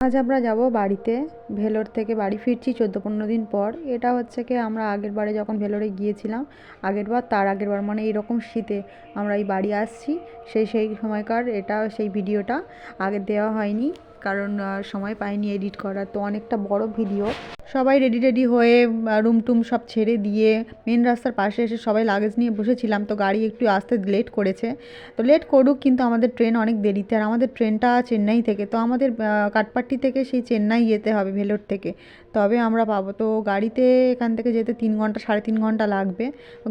আজ আমরা যাব বাড়িতে, ভেলোর থেকে বাড়ি ফিরছি চোদ্দ পনেরো দিন পর। এটা হচ্ছে কি, আমরা আগের বারে যখন ভেলোরে গিয়েছিলাম, আগের বার, তার আগের বার মানে এরকম শীতে আমরা এই বাড়ি আসছি। সেই সেই সময়কার এটা, সেই ভিডিওটা আগে দেওয়া হয়নি। কারণ সময় পাইনি এডিট করার, তো অনেকটা বড় ভিডিও সবাই রেডি রেডি হয়ে রুম টুম সব ছেড়ে দিয়ে মেন রাস্তার পাশে এসে সবাই লাগেজ নিয়ে বসেছিলাম, তো গাড়ি একটু আসতে লেট করেছে। তো লেট করুক, কিন্তু আমাদের ট্রেন অনেক দেরিতে, আর আমাদের ট্রেনটা চেন্নাই থেকে, তো আমাদের কাটপাট্টি থেকে সেই চেন্নাই যেতে হবে ভেলোর থেকে। তবে আমরা পাবো। তো গাড়িতে এখান থেকে যেতে তিন ঘণ্টা, সাড়ে তিন ঘণ্টা লাগবে।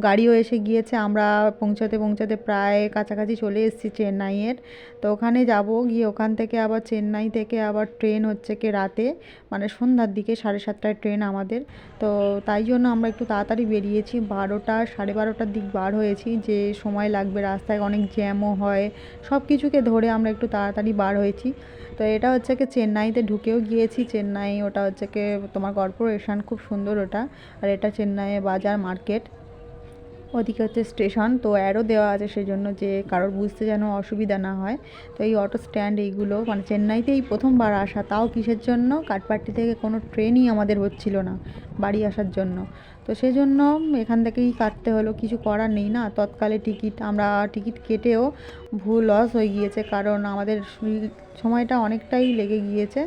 গাড়িও এসে গিয়েছে, আমরা পৌঁছাতে পৌঁছাতে প্রায় কাছাকাছি চলে এসেছি চেন্নাইয়ের। তো ওখানে যাব, গিয়ে ওখান থেকে আবার চেন্নাই থেকে আবার ট্রেন হচ্ছে কি রাতে মানে সন্ধ্যার দিকে, সাড়ে সাতটায় ট্রেন আমাদের। তো তাই জন্য আমরা একটু তাড়াতাড়ি বেরিয়েছি, বারোটা, সাড়ে বারোটার দিক বার হয়েছি, যে সময় লাগবে রাস্তায়, অনেক জ্যামও হয়, সব কিছুকে ধরে আমরা একটু তাড়াতাড়ি বার হয়েছি। তো এটা হচ্ছে কি, চেন্নাইতে ঢুকেও গিয়েছি, চেন্নাই ওটা হচ্ছে কি তোমার কর্পোরেশন খুব সুন্দর ওটা। আর এটা চেন্নাইয়ে বাজার মার্কেট। ওদিকে হচ্ছে স্টেশন, তো অ্যারও দেওয়া আছে সেই জন্য যে কারোর বুঝতে যেন অসুবিধা না হয়। তো এই অটো স্ট্যান্ড এইগুলো মানে চেন্নাইতে এই প্রথমবার আসা, তাও কিসের জন্য? কাঠপাট্টি থেকে কোনো ট্রেনই আমাদের হচ্ছিল না, বাড়ি আসার জন্য। তো সেই জন্য এখান থেকেই কাটতে হলো, কিছু করার নেই না। তৎকালে টিকিট, আমরা টিকিট কেটেও ভুল লস হয়ে গিয়েছে, কারণ আমাদের সময়টা অনেকটাই লেগে গিয়েছে।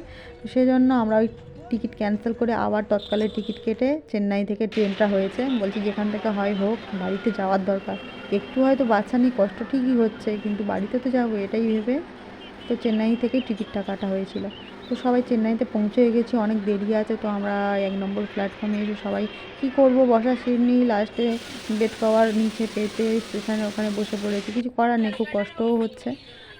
সেজন্য আমরা ওই টিকিট ক্যান্সেল করে আবার তৎকালে টিকিট কেটে চেন্নাই থেকে ট্রেনটা হয়েছে। বলছি, যেখান থেকে হয় হোক, বাড়িতে যাওয়ার দরকার। একটু হয়তো বাচ্চা নিয়ে কষ্ট ঠিকই হচ্ছে, কিন্তু বাড়িতে তো যাব, এটাই ভেবে তো চেন্নাই থেকেই টিকিটটা কাটা হয়েছিল। তো সবাই চেন্নাইতে পৌঁছে গেছি, অনেক দেরি আছে, তো আমরা এক নম্বর প্ল্যাটফর্মে এসে সবাই, কী করব? বসার সিট নিই, লাস্টে বেড কভার নিচে পেতে স্টেশনে ওখানে বসে পড়েছি। কিছু করার নেই, খুব কষ্টও হচ্ছে।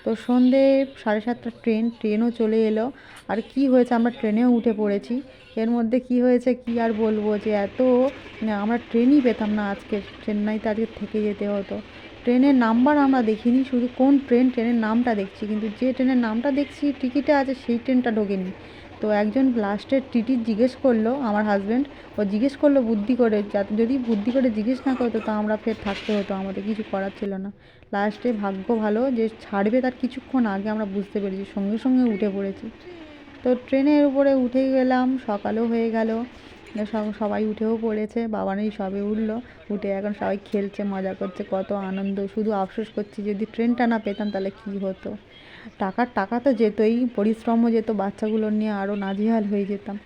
তো সন্ধে সাড়ে সাতটার ট্রেন, ট্রেনও চলে এলো। আর কি হয়েছে? আমরা ট্রেনেও উঠে পড়েছি। এর মধ্যে কি হয়েছে, কি আর বলব যে এত আমরা ট্রেনই পেতাম না আজকে। চেন্নাইতে আজকে থেকে যেতে হতো। ট্রেনের নাম্বার আমরা দেখিনি, শুধু কোন ট্রেন, ট্রেনের নামটা দেখছি। কিন্তু যে ট্রেনের নামটা দেখছি, টিকিটে আছে, সেই ট্রেনটা ঢোকেনি। তো একজন লাস্টের টিটি জিজ্ঞেস করল, আমার হাজব্যান্ড ও জিজ্ঞেস করল বুদ্ধি করে যাতে যদি বুদ্ধি করে জিজ্ঞেস না করতো তো আমরা ফের থাকতে হতো, আমাদের কিছু করার ছিল না। লাস্টে ভাগ্য ভালো যে ছাড়বে তার কিছুক্ষণ আগে আমরা বুঝতে পেরেছি, সঙ্গে সঙ্গে উঠে পড়েছি। তো ট্রেনের উপরে উঠে গেলাম, সকালও হয়ে গেল। সবাই উঠেও পড়েছে বাবানেই সবে উঠল, উঠে এখন সবাই খেলছে, মজা করছে, কত আনন্দ, শুধু আফসোস করছি যদি ট্রেনটা না পেতাম তাহলে কী হতো। টাকার টাকা তো যেতই, পরিশ্রমও যেত, বাচ্চাগুলো নিয়ে আরও নাজিহাল হয়ে যেতাম।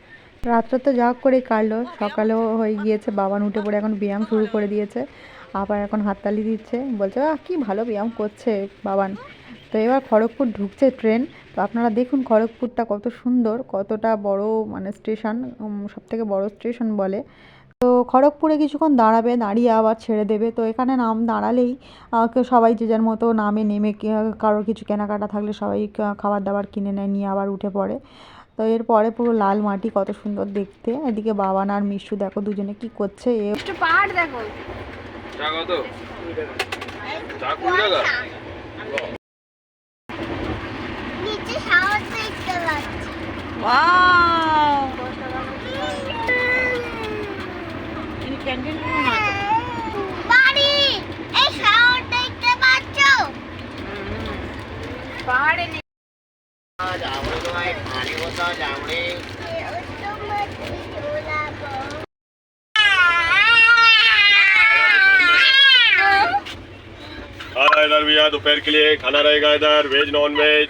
রাত্রে তো যা করে কাটলো, সকালেও হয়ে গিয়েছে বাবান উঠে পড়ে এখন ব্যায়াম শুরু করে দিয়েছে, আবার এখন হাততালি দিচ্ছে, বলছে, আহ, কী ভালো ব্যায়াম করছে বাবান তো এবার খড়গপুর ঢুকছে ট্রেন তো আপনারা দেখুন খড়গপুরটা কত সুন্দর কতটা বড় মানে স্টেশন সব থেকে বড় স্টেশন বলে। তো খড়গপুরে কিছুক্ষণ দাঁড়াবে দাঁড়িয়ে আবার ছেড়ে দেবে। তো এখানে নাম দাঁড়ালেই কেউ সবাই যে যার মতো নামে নেমে কারোর কিছু কেনাকাটা থাকলে সবাই খাবার দাবার কিনে নেয় নিয়ে আবার উঠে পড়ে। তো এরপরে পুরো লাল মাটি কত সুন্দর দেখতে। এদিকে বাবান আর মিশু দেখো দুজনে কি করছে। এ একটু পাহাড় দেখো। চা কত চা কুড়ি টাকা নিচে শাওয়ার দেখতে পাচ্ছি বাড়ি এই শাওয়ার দেখতে পাচ্ছ পাহাড়ে নেই हाँ इधर भैया दोपहर के लिए खाना रहेगा इधर वेज नॉन वेज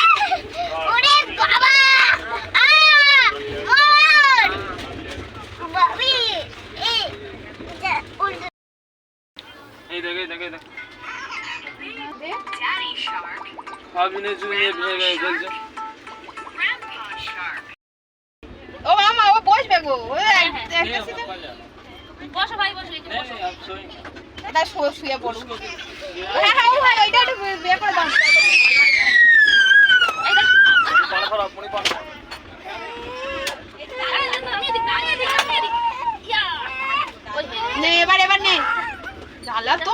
ने জুনিয়ে ভেগে গেছে ও মামা ও বসবে গো একটা বসো ভাই বসো তো বসো এটা শুয়ে পড়ুক হ্যাঁ হ্যাঁ ও ভাই ওইটা একটু বিয়ে করে দাও এই দেখো পাড়া খারাপ পুনি পাড়া আরে না, না, আমি এদিক না, আমি এদিক, আমি এদিক। ইয়া। ওই যে, নে এবার এবার নে জ্বালা তো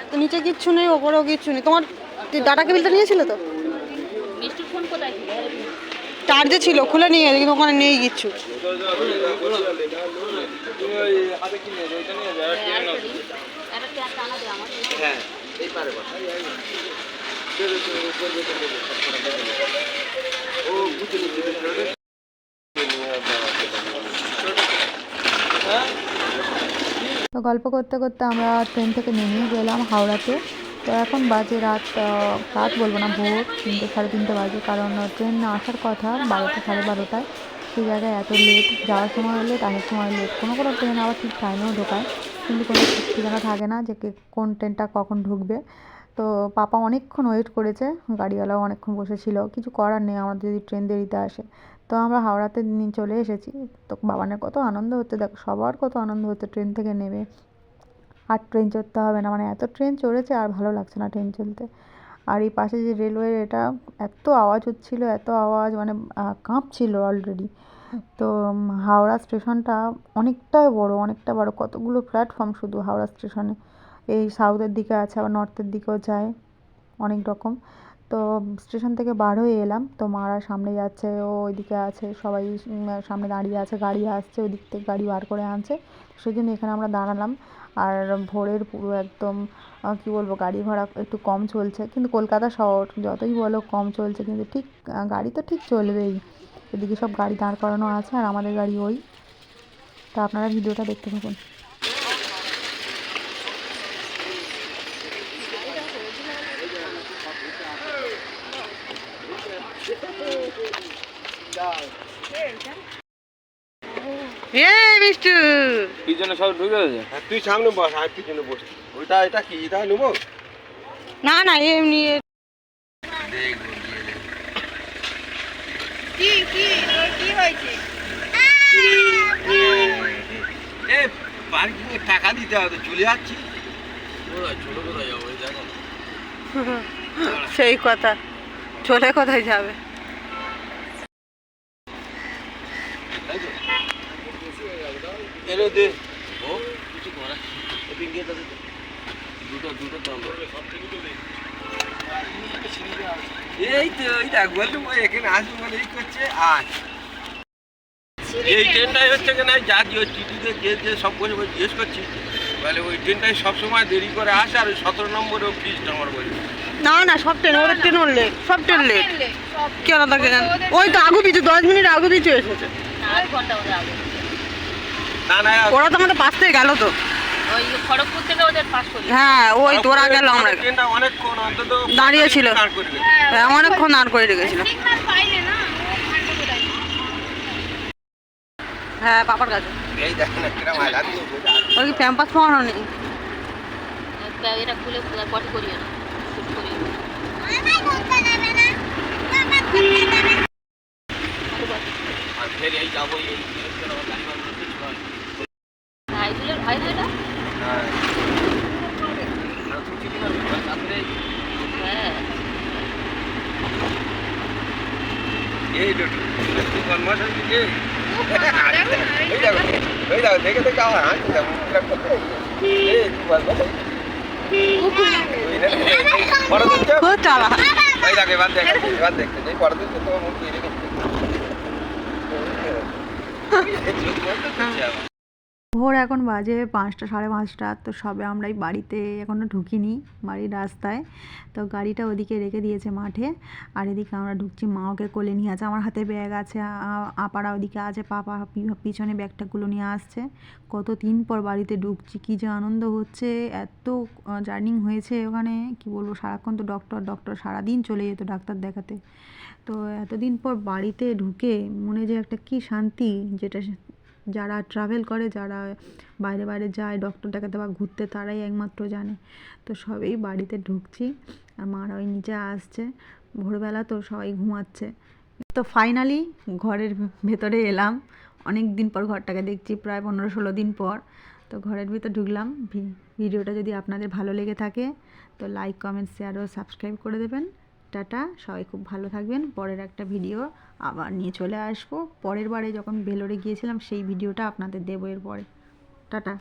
নিচে কিচ্ছু নেই ওপরেও কিচ্ছু নেই। তোমার ডাটা কেবিলটা নিয়েছিল তো? চার্জে ছিল? খুলে নিয়ে গেছে কিন্তু ওখানে নেই কিচ্ছু। তুমি ওই হাতে কি নিয়ে যাও ওইটা নিয়ে যাও কিনে নাও একটা টানা দে আমার হ্যাঁ এই পারে ও বুঝে নিচ্ছে তো গল্প করতে করতে আমরা ট্রেন থেকে নেমে গেলাম হাওড়াতে। তো এখন বাজে রাত রাত বলব না, ভোর তিনটে সাড়ে তিনটে বাজে, কারণ ট্রেন আসার কথা বারোটা সাড়ে বারোটায়। সেই জায়গায় এত লেট যাওয়ার সময় লেট আসার সময় লেট কোনো কোনো ট্রেন আবার ঠিক টাইমেও ঢোকায়, কিন্তু কোনো ঠিক ঠিকানা থাকে না যে কোন ট্রেনটা কখন ঢুকবে। তো পাপা অনেকক্ষণ ওয়েট করেছে, গাড়িওয়ালাও অনেকক্ষণ বসেছিল, কিছু করার নেই, আমাদের যদি ট্রেন দেরিতে আসে। তো আমরা হাওড়াতে চলে এসেছি। তো বাবানের কত আনন্দ হচ্ছে, দেখো, সবার কত আনন্দ হচ্ছে ট্রেন থেকে নেমে। আর ট্রেন চড়তে হবে না মানে এত ট্রেন চড়েছে আর ভালো লাগছে না ট্রেন চলতে। আর এই পাশে যে রেলওয়ের এটা এত আওয়াজ হচ্ছিল, এত আওয়াজ মানে কাঁপছিল অলরেডি তো হাওড়া স্টেশনটা অনেকটাই বড়, অনেকটা বড়, কতগুলো প্ল্যাটফর্ম শুধু হাওড়া স্টেশনে। এই সাউথের দিকে আছে, আবার নর্থের দিকেও যায়, অনেক রকম। তো স্টেশন থেকে বার হয়ে এলাম। তো মারা সামনে যাচ্ছে, ও ওইদিকে আছে, সবাই সামনে দাঁড়িয়ে আছে, গাড়ি আসছে ওই দিক থেকে গাড়ি বার করে আনছে। সেই জন্য এখানে আমরা দাঁড়ালাম। আর ভোরের পুরো একদম কী বলব, গাড়ি ঘোড়া একটু কম চলছে। কিন্তু কলকাতা শহর, যতই বলো কম চলছে, কিন্তু ঠিক গাড়ি তো ঠিক চলবেই। এদিকে সব গাড়ি দাঁড় করানো আছে, আর আমাদের গাড়ি ওই। তা আপনারা ভিডিওটা দেখতে থাকুন। এ মিষ্টু। পিছনে সব ঢুকে গেছে? হ্যাঁ, তুই সামনে বস আর পিছনে বস ওইটা এটা কি? এটা নেব? না না এমনি কি কি কি হয়েছে? এ পার্কিং টাকা দিতে হবে চলে যাচ্ছি। সেই কথা। চলে কোথায় যাবে? এলো দে। এই তো। এই দেখ বলতো ওই এখানে আসবে বলে এই করছে আর এই ট্রেনটাই হচ্ছে কিনা জাতীয় টিটিতে যে যে সব কিছু জিজ্ঞেস করছি। বলে ওই ট্রেনটাই সবসময় দেরি করে আসে আর ওই সতেরো নম্বরে ও ফ্রিজ নাম্বার বলে না না সব ট্রেন ওদের ট্রেন ওর লেট সব ট্রেন লেট কেন থাকে কেন? ওই তো আগু পিছু দশ মিনিট আগু পিছু এসেছে। ঘণ্টা ওরা তো আমাদের পাশ থেকে গেল তো। ওই হ্যাঁ ওই তোরা গেল আমরা। ট্রেনটা দাঁড়িয়ে ছিল। দাঁড় করে রেখেছে। হ্যাঁ, অনেকক্ষণ দাঁড় করে রেখেছিল। হ্যাঁ পাপার কাছে। এই। ওর কি প্যাম্পাস পাওয়ানো নেই এটা খুলে পটি করিও না শুট করিও না। আমার করতে যাবে না আমার করতে যাবে না আর ফের এই যাব এই জিনিসগুলো আমার গাড়ি বার করতে ছিল। ভাই তুলে ভাই তো এটা হ্যাঁ। আর তুই চিনি না, ওই তারপরে হ্যাঁ এই দুটো, তুই বদমাশ হয়েছিস কি? এই দেখো, এই দেখো, দেখে দেখে আমার হাসি দেখো, কিরম করছে। এই, তুই বদমাশ হয়েছিস। ওই রে, এই, এই, পরের দিন চল। খুব চালা এই দেখো, এবার দেখ, এবার দেখতে, এই পরের দিন তো তোমার মুখ ভোর এখন বাজে পাঁচটা, সাড়ে পাঁচটা, তো সবে আমরা এই বাড়িতে এখনও ঢুকিনি, বাড়ির রাস্তায়। তো গাড়িটা ওদিকে রেখে দিয়েছে মাঠে, আর এদিকে আমরা ঢুকছি, মা ওকে কোলে নিয়ে আছে, আমার হাতে ব্যাগ আছে আপারা ওদিকে আছে, পাপা পিছনে ব্যাগটাগুলো নিয়ে আসছে। কত দিন পর বাড়িতে ঢুকছি, কী যে আনন্দ হচ্ছে, এত জার্নিং হয়েছে ওখানে, কি বলব, সারাক্ষণ তো ডক্টর ডক্টর সারাদিন চলে যেত ডাক্তার দেখাতে। তো এতদিন পর বাড়িতে ঢুকে মনে যে একটা কী শান্তি, যেটা যারা ট্রাভেল করে, যারা বাইরে বাইরে যায় ডক্টর দেখাতে বা ঘুরতে, তারাই একমাত্র জানে। তো সবেই বাড়িতে ঢুকছি, আর মারা ওই নিচে আসছে। ভোরবেলা তো সবাই ঘুমাচ্ছে। তো ফাইনালি ঘরের ভেতরে এলাম। অনেক দিন পর ঘরটাকে দেখছি, প্রায় পনেরো ষোলো দিন পর। তো ঘরের ভিতর ঢুকলাম। ভিডিওটা যদি আপনাদের ভালো লেগে থাকে, তো লাইক কমেন্ট শেয়ার ও সাবস্ক্রাইব করে দেবেন। টাটা। সবাই খুব ভালো থাকবেন। পরের একটা ভিডিও আবার নিয়ে চলে আসব। পরের বারে যখন ভেলোরে গিয়েছিলাম, সেই ভিডিওটা আপনাদের দেবো এরপরে। টাটা।